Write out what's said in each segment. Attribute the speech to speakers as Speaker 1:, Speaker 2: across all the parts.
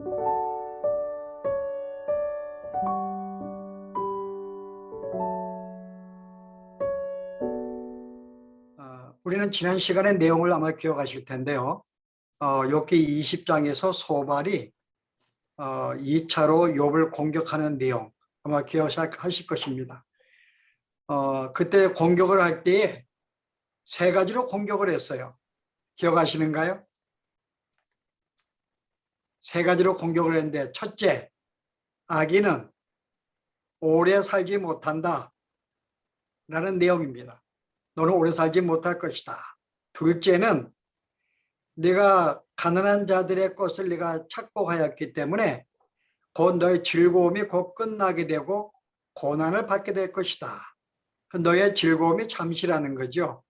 Speaker 1: 어, 우리는 지난 시간에 내용을 아마 기억하실 텐데요. 어, 욥기 20장에서 소발이 어, 2차로 욥을 공격하는 내용 아마 기억하실 것입니다. 어, 그때 공격을 할 때에 세 가지로 공격을 했어요. 기억하시는가요? 세 가지로 공격을 했는데 첫째, 아기는 오래 살지 못한다 라는 내용입니다. 너는 오래 살지 못할 것이다. 둘째는 네가 가난한 자들의 것을 네가 착복하였기 때문에 곧 너의 즐거움이 곧 끝나게 되고 고난을 받게 될 것이다. 그 너의 즐거움이 잠시라는 거죠.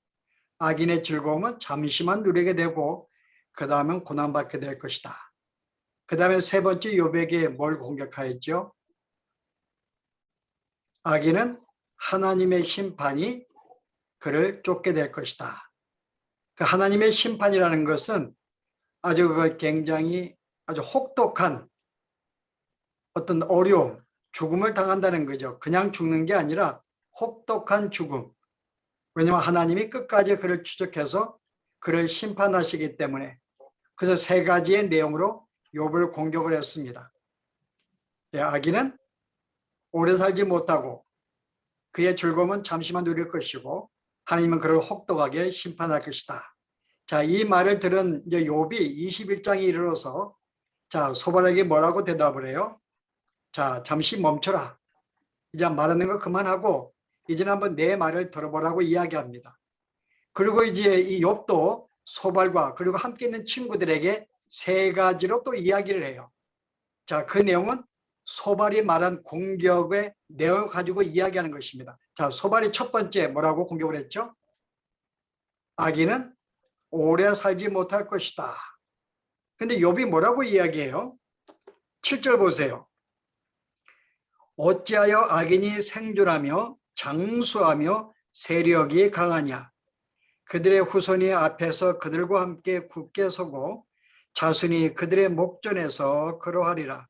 Speaker 1: 악인의 즐거움은 잠시만 누리게 되고 그 다음은 고난받게 될 것이다. 그 다음에 세 번째 요백에 뭘 공격하였죠? 악인은 하나님의 심판이 그를 쫓게 될 것이다. 그 하나님의 심판이라는 것은 아주 그 굉장히 아주 혹독한 어떤 어려움, 죽음을 당한다는 거죠. 그냥 죽는 게 아니라 혹독한 죽음. 왜냐하면 하나님이 끝까지 그를 추적해서 그를 심판하시기 때문에 그래서 세 가지의 내용으로 욥을 공격을 했습니다. 예, 아기는 오래 살지 못하고 그의 즐거움은 잠시만 누릴 것이고 하나님은 그를 혹독하게 심판할 것이다. 자, 이 말을 들은 이제 욥이 21장에 이르러서 자, 소발에게 뭐라고 대답을 해요? 자, 잠시 멈춰라. 이제 말하는 거 그만하고 이제는 한번 내 말을 들어보라고 이야기합니다. 그리고 이제 이 욥도 소발과 그리고 함께 있는 친구들에게 세 가지로 또 이야기를 해요. 자, 그 내용은 소발이 말한 공격의 내용을 가지고 이야기하는 것입니다. 자, 소발이 첫 번째 뭐라고 공격을 했죠? 아기는 오래 살지 못할 것이다. 근데 욥이 뭐라고 이야기해요? 7절 보세요. 어찌하여 악인이 생존하며 장수하며 세력이 강하냐? 그들의 후손이 앞에서 그들과 함께 굳게 서고 자손이 그들의 목전에서 그러하리라.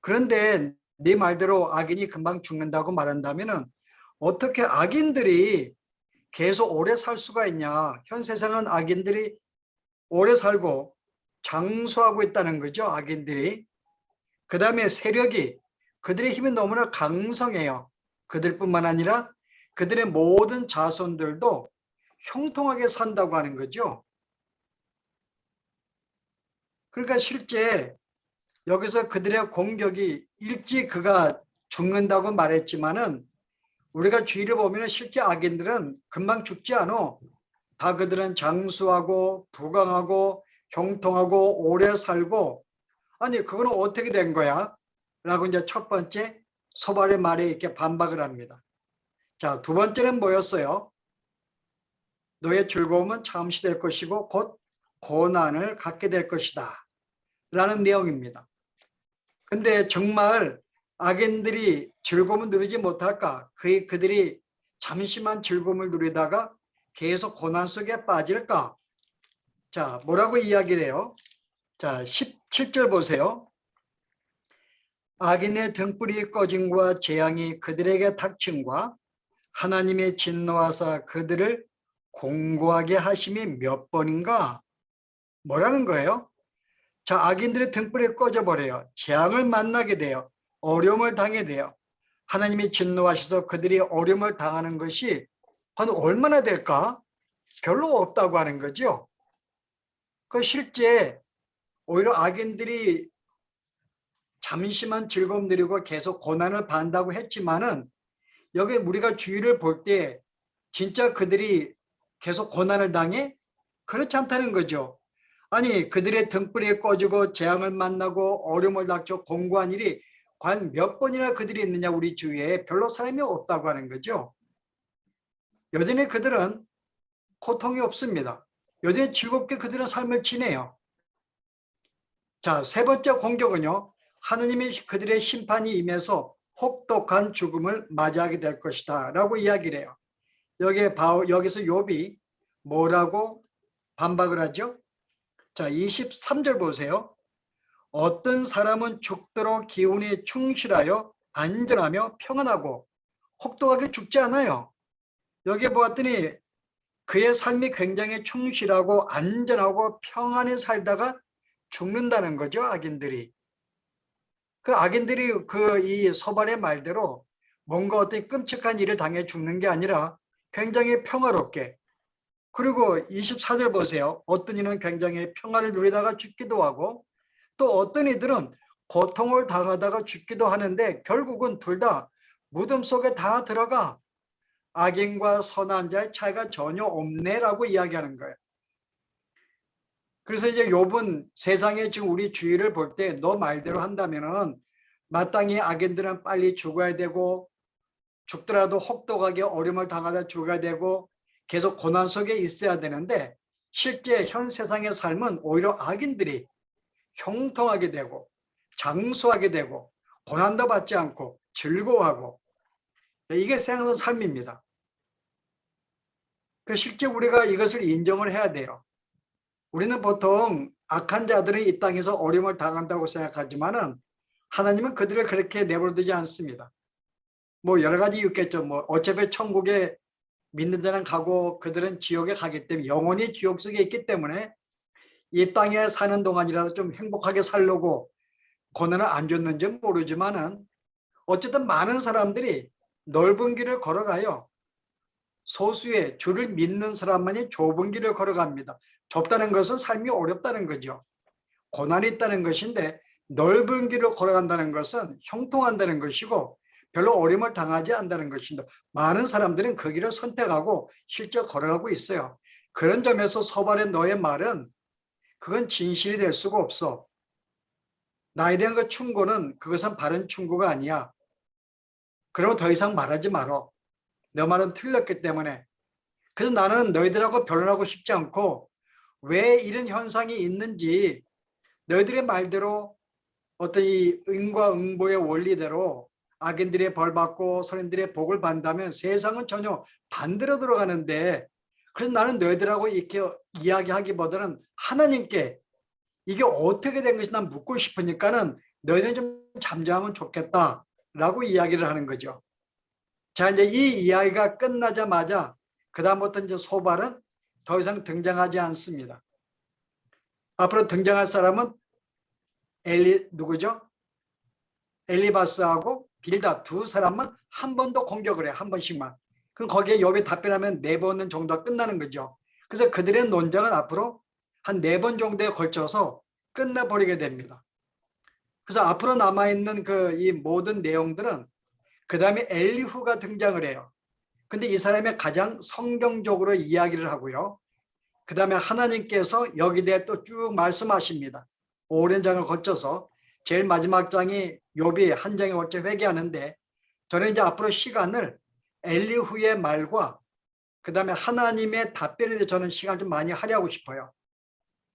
Speaker 1: 그런데 네 말대로 악인이 금방 죽는다고 말한다면은 어떻게 악인들이 계속 오래 살 수가 있냐? 현 세상은 악인들이 오래 살고 장수하고 있다는 거죠. 악인들이. 그 다음에 세력이 그들의 힘이 너무나 강성해요. 그들뿐만 아니라 그들의 모든 자손들도 형통하게 산다고 하는 거죠. 그러니까 실제 여기서 그들의 공격이 일찍 그가 죽는다고 말했지만은 우리가 주의를 보면 실제 악인들은 금방 죽지 않아. 다 그들은 장수하고 부강하고 형통하고 오래 살고 아니 그거는 어떻게 된 거야? 라고 이제 첫 번째 소발의 말에 이렇게 반박을 합니다. 자, 두 번째는 뭐였어요? 너의 즐거움은 잠시 될 것이고 곧 고난을 갖게 될 것이다. 라는 내용입니다. 근데 정말 악인들이 즐거움을 누리지 못할까? 그, 그들이 잠시만 즐거움을 누리다가 계속 고난 속에 빠질까? 자, 뭐라고 이야기를 해요? 자, 17절 보세요. 악인의 등불이 꺼짐과 재앙이 그들에게 닥침과 하나님의 진노하사 그들을 공고하게 하심이 몇 번인가? 뭐라는 거예요? 자, 악인들의 등불이 꺼져버려요. 재앙을 만나게 돼요. 어려움을 당하게 돼요. 하나님이 진노하셔서 그들이 어려움을 당하는 것이 한 얼마나 될까? 별로 없다고 하는 거죠. 그 실제 오히려 악인들이 잠시만 즐거움 누리고 계속 고난을 받는다고 했지만은 여기 우리가 주의를 볼 때 진짜 그들이 계속 고난을 당해? 그렇지 않다는 거죠. 아니 그들의 등불이 꺼지고 재앙을 만나고 어려움을 닥쳐 공고한 일이 관 몇 번이나 그들이 있느냐 우리 주위에 별로 사람이 없다고 하는 거죠. 여전히 그들은 고통이 없습니다. 여전히 즐겁게 그들은 삶을 지내요. 자, 세 번째 공격은요. 하느님이 그들의 심판이 임해서 혹독한 죽음을 맞이하게 될 것이다 라고 이야기를 해요. 여기에 바오, 여기서 욥이 뭐라고 반박을 하죠? 자, 23절 보세요. 어떤 사람은 죽도록 기운이 충실하여 안전하며 평안하고 혹독하게 죽지 않아요. 여기에 보았더니 그의 삶이 굉장히 충실하고 안전하고 평안히 살다가 죽는다는 거죠, 악인들이. 그 악인들이 그 이 소발의 말대로 뭔가 어떤 끔찍한 일을 당해 죽는 게 아니라 굉장히 평화롭게 그리고 24절 보세요. 어떤 이는 굉장히 평화를 누리다가 죽기도 하고 또 어떤 이들은 고통을 당하다가 죽기도 하는데 결국은 둘 다 무덤 속에 다 들어가 악인과 선한 자의 차이가 전혀 없네라고 이야기하는 거예요. 그래서 이제 욥은 세상에 지금 우리 주위를 볼 때 너 말대로 한다면은 마땅히 악인들은 빨리 죽어야 되고 죽더라도 혹독하게 어려움을 당하다 죽어야 되고 계속 고난 속에 있어야 되는데 실제 현 세상의 삶은 오히려 악인들이 형통하게 되고 장수하게 되고 고난도 받지 않고 즐거워하고 이게 세상 삶입니다. 그 실제 우리가 이것을 인정을 해야 돼요. 우리는 보통 악한 자들은 이 땅에서 어려움을 당한다고 생각하지만은 하나님은 그들을 그렇게 내버려두지 않습니다. 뭐 여러 가지 있겠죠. 뭐 어차피 천국에 믿는 자는 가고 그들은 지옥에 가기 때문에 영원히 지옥 속에 있기 때문에 이 땅에 사는 동안이라도 좀 행복하게 살려고 고난을 안 줬는지 모르지만은 어쨌든 많은 사람들이 넓은 길을 걸어가요. 소수의 주를 믿는 사람만이 좁은 길을 걸어갑니다. 좁다는 것은 삶이 어렵다는 거죠. 고난이 있다는 것인데 넓은 길을 걸어간다는 것은 형통한다는 것이고 별로 어려움을 당하지 않는다는 것입니다. 많은 사람들은 그 길을 선택하고 실제 걸어가고 있어요. 그런 점에서 소발의 너의 말은 그건 진실이 될 수가 없어. 나에 대한 그 충고는 그것은 바른 충고가 아니야. 그러면 더 이상 말하지 말어. 너 말은 틀렸기 때문에. 그래서 나는 너희들하고 변론하고 싶지 않고 왜 이런 현상이 있는지 너희들의 말대로 어떤 이 응과 응보의 원리대로 악인들의 벌 받고 선인들의 복을 받는다면 세상은 전혀 반대로 들어가는데 그래서 나는 너희들하고 이렇게 이야기하기보다는 하나님께 이게 어떻게 된 것이 난 묻고 싶으니까는 너희들은 좀 잠잠하면 좋겠다라고 이야기를 하는 거죠. 자 이제 이 이야기가 끝나자마자 그 다음부터 이제 소발은 더 이상 등장하지 않습니다. 앞으로 등장할 사람은 엘리 누구죠? 엘리바스하고 빌다 두 사람은 한 번 더 공격을 해. 한 번씩만. 그럼 거기에 욥이 답변하면 네번 정도가 끝나는 거죠. 그래서 그들의 논쟁은 앞으로 한 네 번 정도에 걸쳐서 끝나버리게 됩니다. 그래서 앞으로 남아있는 그 이 모든 내용들은 그 다음에 엘리후가 등장을 해요. 근데 이 사람이 가장 성경적으로 이야기를 하고요. 그 다음에 하나님께서 여기 대해 또 쭉 말씀하십니다. 오랜 장을 거쳐서 제일 마지막 장이 욥이 한 장에 걸쳐 회개하는데 저는 이제 앞으로 시간을 엘리후의 말과 그 다음에 하나님의 답변에 대해 저는 시간 좀 많이 할애하고 싶어요.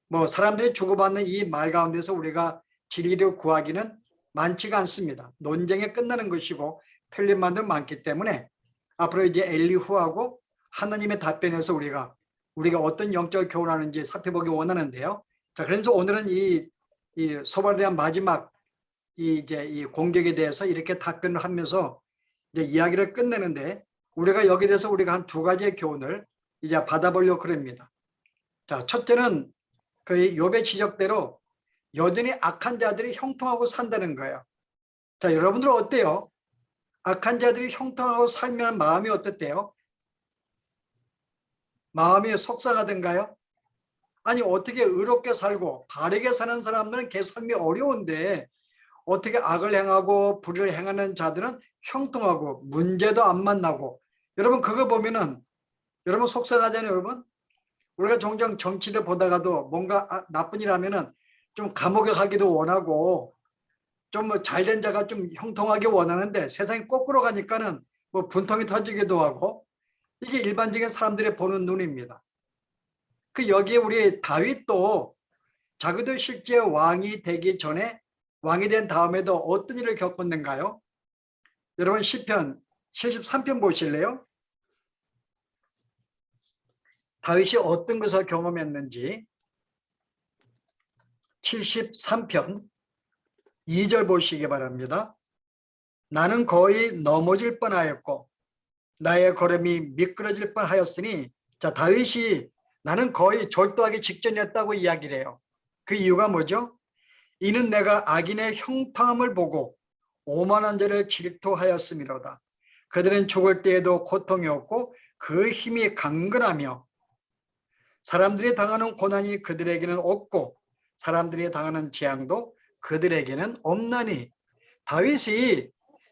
Speaker 1: 뭐 사람들이 주고받는 이 말 가운데서 우리가 진리를 구하기는 많지가 않습니다. 논쟁에 끝나는 것이고 틀린 말도 많기 때문에 앞으로 이제 엘리후하고 하나님의 답변에서 우리가 우리가 어떤 영적을 교훈하는지 살펴보기 원하는데요. 자, 그래서 오늘은 이, 이 소발에 대한 마지막 이 이제 이 공격에 대해서 이렇게 답변을 하면서 이제 이야기를 끝내는데 우리가 여기 대해서 우리가 한 두 가지의 교훈을 이제 받아보려고 그럽니다. 자, 첫째는 그 욥의 지적대로 여전히 악한 자들이 형통하고 산다는 거예요. 자, 여러분들 어때요? 악한 자들이 형통하고 살면 마음이 어떻대요? 마음이 속상하던가요? 아니 어떻게 의롭게 살고 바르게 사는 사람들은 개 삶이 어려운데 어떻게 악을 행하고 불의를 행하는 자들은 형통하고 문제도 안 만나고 여러분 그거 보면은 여러분 속상하잖아요 여러분 우리가 종종 정치를 보다가도 뭔가 아, 나쁜 일 하면은 좀 감옥에 가기도 원하고 좀 뭐 잘된 자가 좀 형통하게 원하는데 세상이 거꾸로 가니까는 뭐 분통이 터지기도 하고 이게 일반적인 사람들이 보는 눈입니다. 그 여기에 우리 다윗도 자기도 실제 왕이 되기 전에 왕이 된 다음에도 어떤 일을 겪었는가요? 여러분 시편 73편 보실래요? 다윗이 어떤 것을 경험했는지 73편 2절 보시기 바랍니다. 나는 거의 넘어질 뻔하였고 나의 걸음이 미끄러질 뻔하였으니 자 다윗이 나는 거의 절도하기 직전이었다고 이야기를 해요. 그 이유가 뭐죠? 이는 내가 악인의 형통함을 보고 오만한 자를 질투하였음이로다. 그들은 죽을 때에도 고통이 없고 그 힘이 강건하며 사람들이 당하는 고난이 그들에게는 없고 사람들이 당하는 재앙도 그들에게는 없나니 다윗이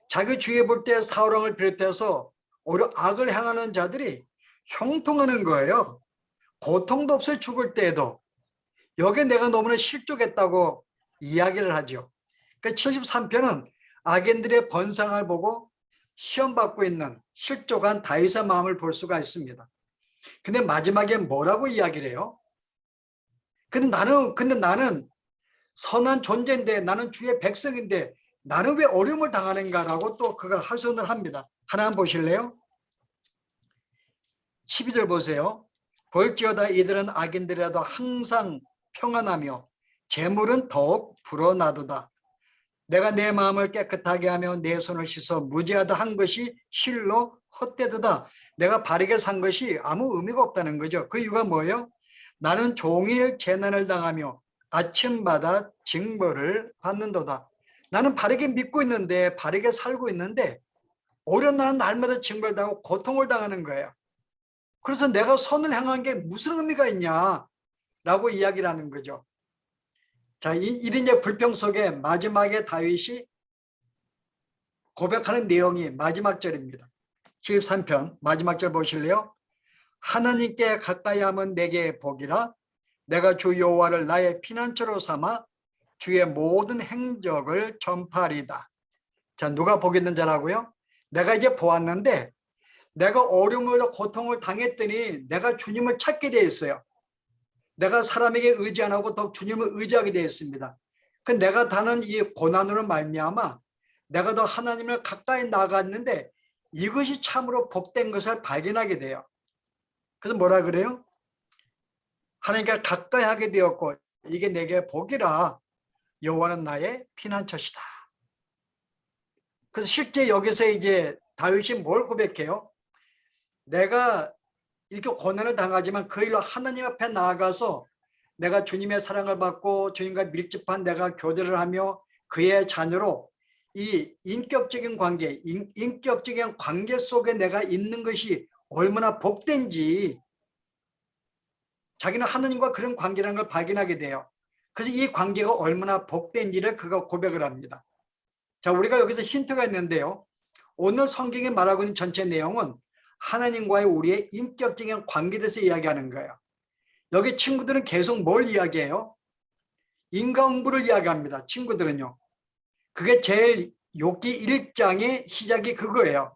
Speaker 1: 자기 주위에 볼 때 사울왕을 비롯해서 오히려 악을 행하는 자들이 형통하는 거예요. 고통도 없어요 죽을 때에도 여기에 내가 너무나 실족했다고 이야기를 하죠. 그 73편은 악인들의 번상을 보고 시험받고 있는 실족한 다윗의 마음을 볼 수가 있습니다. 근데 마지막에 뭐라고 이야기를 해요? 근데 나는 근데 나는 선한 존재인데 나는 주의 백성인데 나는 왜 어려움을 당하는가라고 또 그가 하소연을 합니다. 하나 보실래요? 12절 보세요. 볼지어다 이들은 악인들이라도 항상 평안하며 재물은 더욱 불어나도다. 내가 내 마음을 깨끗하게 하며 내 손을 씻어 무죄하다 한 것이 실로 헛되도다. 내가 바르게 산 것이 아무 의미가 없다는 거죠. 그 이유가 뭐예요? 나는 종일 재난을 당하며 아침마다 징벌을 받는도다. 나는 바르게 믿고 있는데 바르게 살고 있는데 오히려 나는 날마다 징벌을 당하고 고통을 당하는 거예요. 그래서 내가 선을 행한 게 무슨 의미가 있냐라고 이야기를 하는 거죠. 자, 이, 이제 불평 속에 마지막에 다윗이 고백하는 내용이 마지막 절입니다. 73편 마지막 절 보실래요? 하나님께 가까이 하면 내게 복이라 내가 주 여호와를 나의 피난처로 삼아 주의 모든 행적을 전파리다. 자, 누가 복 있는 자라고요? 내가 이제 보았는데 내가 어려움을 고통을 당했더니 내가 주님을 찾게 되어 있어요. 내가 사람에게 의지 안 하고 더 주님을 의지하게 되어 있습니다. 그 내가 다는 이 고난으로 말미암아 내가 더 하나님을 가까이 나갔는데 이것이 참으로 복된 것을 발견하게 돼요. 그래서 뭐라 그래요? 하나님께 가까이 하게 되었고 이게 내게 복이라 여호와는 나의 피난처시다. 그래서 실제 여기서 이제 다윗이 뭘 고백해요? 내가 이렇게 고난을 당하지만 그 일로 하나님 앞에 나아가서 내가 주님의 사랑을 받고 주님과 밀집한 내가 교제를 하며 그의 자녀로 이 인격적인 관계, 인, 인격적인 관계 속에 내가 있는 것이 얼마나 복된지 자기는 하나님과 그런 관계라는 걸 발견하게 돼요. 그래서 이 관계가 얼마나 복된지를 그가 고백을 합니다. 자, 우리가 여기서 힌트가 있는데요. 오늘 성경에 말하고 있는 전체 내용은 하나님과의 우리의 인격적인 관계에 대해서 이야기하는 거예요. 여기 친구들은 계속 뭘 이야기해요? 인과응보를 이야기합니다. 친구들은요. 그게 제일 욕기 1장의 시작이 그거예요.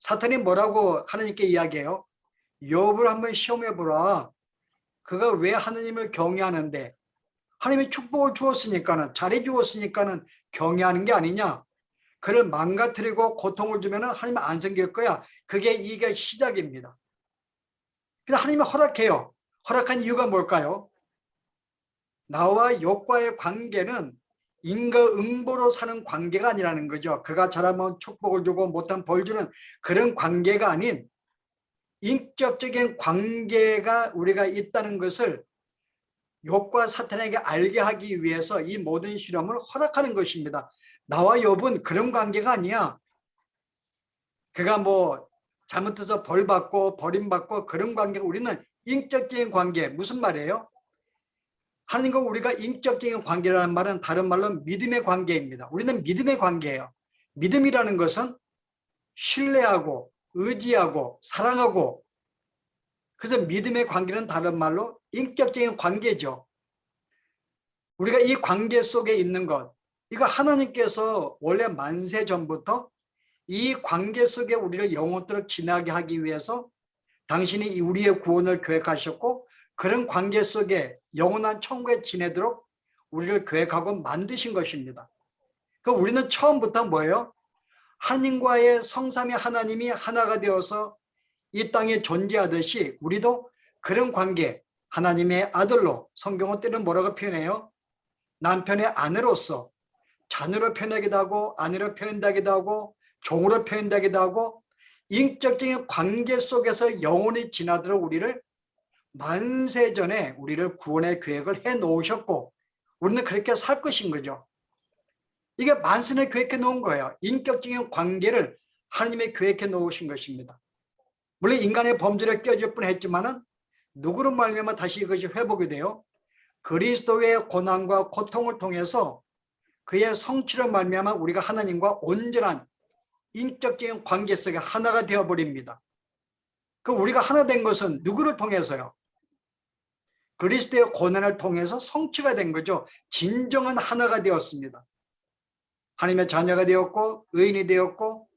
Speaker 1: 사탄이 뭐라고 하나님께 이야기해요? 욥을 한번 시험해 보라. 그가 왜 하나님을 경외하는데 하나님이 축복을 주었으니까는 잘해 주었으니까는 경외하는 게 아니냐? 그를 망가뜨리고 고통을 주면 하나님 안 섬길 거야. 그게 이게 시작입니다. 근데 하나님이 허락해요. 허락한 이유가 뭘까요? 나와 욕과의 관계는 인과응보로 사는 관계가 아니라는 거죠. 그가 잘하면 축복을 주고 못한 벌 주는 그런 관계가 아닌 인격적인 관계가 우리가 있다는 것을 욕과 사탄에게 알게 하기 위해서 이 모든 실험을 허락하는 것입니다. 나와 욥은 그런 관계가 아니야. 그가 뭐 잘못해서 벌 받고 버림받고 그런 관계 우리는 인격적인 관계 무슨 말이에요? 하나님과 우리가 인격적인 관계라는 말은 다른 말로 믿음의 관계입니다. 우리는 믿음의 관계예요. 믿음이라는 것은 신뢰하고 의지하고 사랑하고 그래서 믿음의 관계는 다른 말로 인격적인 관계죠. 우리가 이 관계 속에 있는 것 이거 하나님께서 원래 만세 전부터 이 관계 속에 우리를 영원토록 지나게 하기 위해서 당신이 우리의 구원을 계획하셨고 그런 관계 속에 영원한 천국에 지내도록 우리를 계획하고 만드신 것입니다. 그 우리는 처음부터 뭐예요? 하나님과의 성삼위 하나님이 하나가 되어서 이 땅에 존재하듯이 우리도 그런 관계 하나님의 아들로 성경은 때는 뭐라고 표현해요? 남편의 아내로서 자녀로 표현하기도 하고 아내로 표현하기도 하고 종으로 표현하기도 하고 인격적인 관계 속에서 영혼이 지나도록 우리를 만세 전에 우리를 구원의 계획을 해 놓으셨고 우리는 그렇게 살 것인 거죠. 이게 만선에 계획해 놓은 거예요. 인격적인 관계를 하나님의 계획해 놓으신 것입니다. 물론 인간의 범죄를 껴질 뻔했지만 은 누구로 말미암아 다시 이것이 회복이 돼요. 그리스도의 고난과 고통을 통해서 그의 성취로 말미암아 우리가 하나님과 온전한 인격적인 관계 속에 하나가 되어 버립니다. 그 우리가 하나 된 것은 누구를 통해서요? 그리스도의 고난을 통해서 성취가 된 거죠. 진정한 하나가 되었습니다. 하나님의 자녀가 되었고 의인이 되었고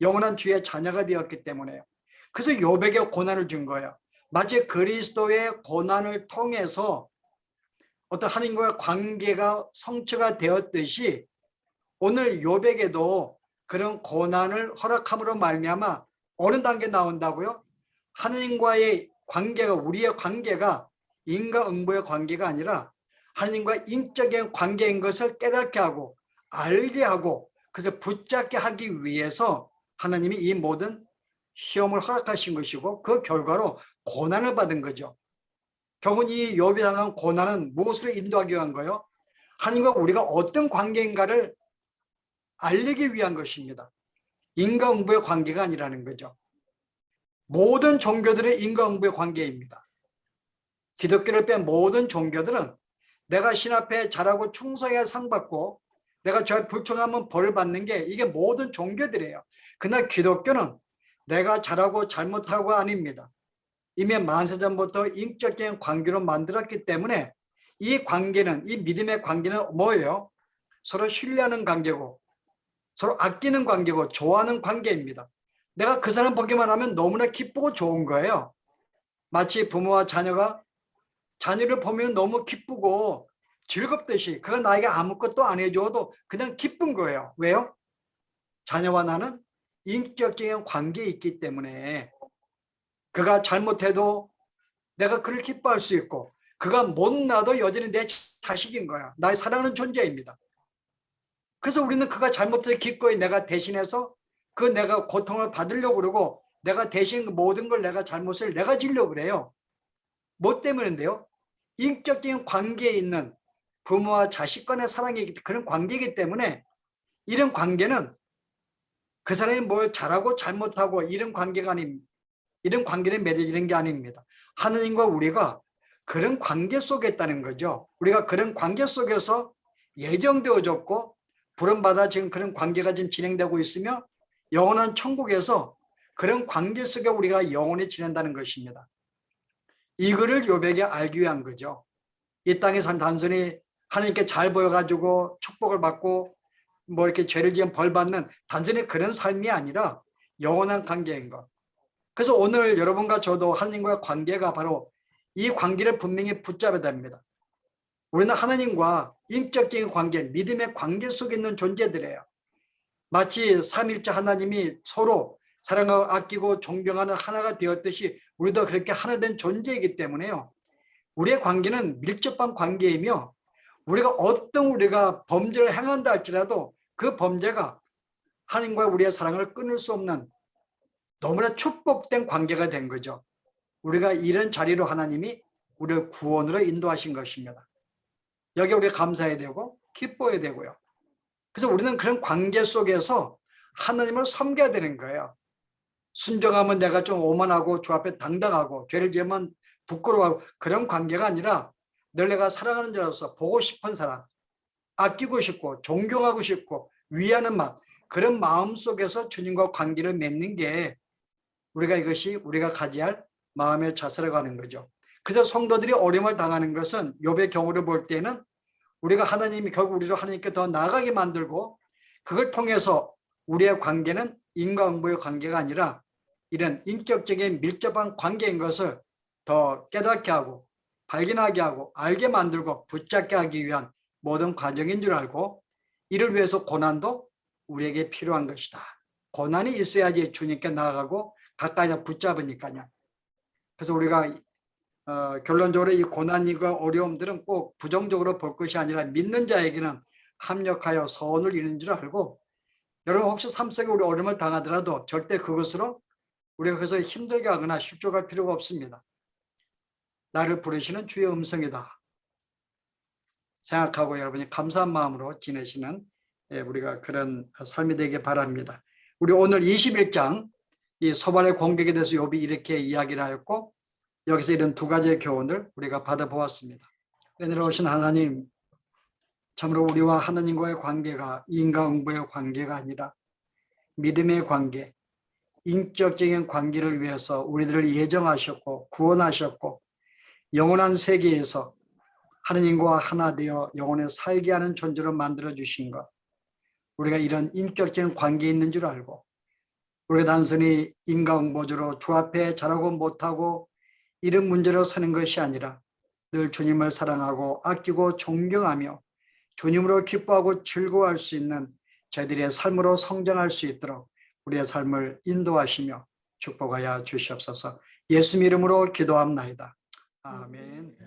Speaker 1: 영원한 주의 자녀가 되었기 때문에요. 그래서 요백에 고난을 준 거예요. 마치 그리스도의 고난을 통해서 어떤 하나님과의 관계가 성취가 되었듯이 오늘 요백에도 그런 고난을 허락함으로 말미암아 어느 단계 나온다고요? 하나님과의 관계가 우리의 관계가 인과응보의 관계가 아니라 하나님과 인적인 관계인 것을 깨닫게 하고 알게 하고 그래서 붙잡게 하기 위해서 하나님이 이 모든 시험을 허락하신 것이고 그 결과로 고난을 받은 거죠. 결국 이 욥이 당한 고난은 무엇으로 인도하기 위한 거예요? 하나님과 우리가 어떤 관계인가를 알리기 위한 것입니다. 인과응보의 관계가 아니라는 거죠. 모든 종교들의 인과응보의 관계입니다. 기독교를 뺀 모든 종교들은 내가 신 앞에 잘하고 충성해야 상 받고 내가 저 불충하면 벌 받는 게 이게 모든 종교들이에요. 그러나 기독교는 내가 잘하고 잘못하고 아닙니다. 이미 만세전부터 인격적인 관계로 만들었기 때문에 이 관계는 이 믿음의 관계는 뭐예요? 서로 신뢰하는 관계고 서로 아끼는 관계고 좋아하는 관계입니다. 내가 그 사람 보기만 하면 너무나 기쁘고 좋은 거예요. 마치 부모와 자녀가 자녀를 보면 너무 기쁘고 즐겁듯이 그가 나에게 아무것도 안 해줘도 그냥 기쁜 거예요. 왜요? 자녀와 나는 인격적인 관계에 있기 때문에 그가 잘못해도 내가 그를 기뻐할 수 있고 그가 못나도 여전히 내 자식인 거야. 나의 사랑하는 존재입니다. 그래서 우리는 그가 잘못해도 기꺼이 내가 대신해서 그 내가 고통을 받으려고 그러고 내가 대신 모든 걸 내가 잘못을 내가 지려고 그래요. 뭐 때문인데요? 인격적인 관계에 있는 부모와 자식 간의 사랑이 그런 관계이기 때문에 이런 관계는 그 사람이 뭘 잘하고 잘못하고 이런 관계가 아닙니다. 이런 관계는 맺어지는 게 아닙니다. 하느님과 우리가 그런 관계 속에 있다는 거죠. 우리가 그런 관계 속에서 예정되어졌고 부름받아 지금 그런 관계가 지금 진행되고 있으며 영원한 천국에서 그런 관계 속에 우리가 영원히 지낸다는 것입니다. 이거를 요백에 알기 위한 거죠. 이 땅에서 단순히 하나님께 잘 보여가지고 축복을 받고 뭐 이렇게 죄를 지은 벌 받는 단순히 그런 삶이 아니라 영원한 관계인 것. 그래서 오늘 여러분과 저도 하나님과의 관계가 바로 이 관계를 분명히 붙잡아야 됩니다. 우리는 하나님과 인격적인 관계, 믿음의 관계 속에 있는 존재들이에요. 마치 삼일째 하나님이 서로 사랑하고 아끼고 존경하는 하나가 되었듯이 우리도 그렇게 하나 된 존재이기 때문에요. 우리의 관계는 밀접한 관계이며 우리가 어떤 우리가 범죄를 행한다 할지라도 그 범죄가 하나님과 우리의 사랑을 끊을 수 없는 너무나 축복된 관계가 된 거죠. 우리가 이런 자리로 하나님이 우리를 구원으로 인도하신 것입니다. 여기 우리 감사해야 되고 기뻐해야 되고요. 그래서 우리는 그런 관계 속에서 하나님을 섬겨야 되는 거예요. 순종하면 내가 좀 오만하고 주 앞에 당당하고 죄를 지으면 부끄러워하고 그런 관계가 아니라 늘 내가 사랑하는 자로서 보고 싶은 사람, 아끼고 싶고 존경하고 싶고 위하는 마음 그런 마음 속에서 주님과 관계를 맺는 게 우리가 이것이 우리가 가져야 할 마음의 자세라고 하는 거죠. 그래서 성도들이 어려움을 당하는 것은 욥의 경우를 볼 때는 우리가 하나님이 결국 우리를 하나님께 더 나아가게 만들고 그걸 통해서 우리의 관계는 인과응보의 관계가 아니라 이런 인격적인 밀접한 관계인 것을 더 깨닫게 하고 발견하게 하고 알게 만들고 붙잡게 하기 위한 모든 과정인 줄 알고 이를 위해서 고난도 우리에게 필요한 것이다. 고난이 있어야지 주님께 나아가고 가까이 붙잡으니까요. 그래서 우리가 어, 결론적으로 이 고난과 어려움들은 꼭 부정적으로 볼 것이 아니라 믿는 자에게는 합력하여 소원을 이루는 줄 알고 여러분 혹시 삶 속에 우리 어려움을 당하더라도 절대 그것으로 우리가 그것을 힘들게 하거나 실족할 필요가 없습니다. 나를 부르시는 주의 음성이다. 생각하고 여러분이 감사한 마음으로 지내시는 예, 우리가 그런 삶이 되길 바랍니다. 우리 오늘 21장 이 소발의 공격에 대해서 욥이 이렇게 이야기를 하였고 여기서 이런 두 가지의 교훈을 우리가 받아보았습니다. 은혜로우신 하나님 참으로 우리와 하나님과의 관계가 인과응보의 관계가 아니라 믿음의 관계, 인격적인 관계를 위해서 우리들을 예정하셨고 구원하셨고 영원한 세계에서 하느님과 하나 되어 영원에 살게 하는 존재로 만들어 주신 것. 우리가 이런 인격적인 관계에 있는 줄 알고 우리가 단순히 인과응보적으로 주 앞에 잘하고 못하고 이런 문제로 서는 것이 아니라 늘 주님을 사랑하고 아끼고 존경하며 주님으로 기뻐하고 즐거워할 수 있는 저희들의 삶으로 성장할 수 있도록 우리의 삶을 인도하시며 축복하여 주시옵소서 예수 이름으로 기도합나이다. 아멘.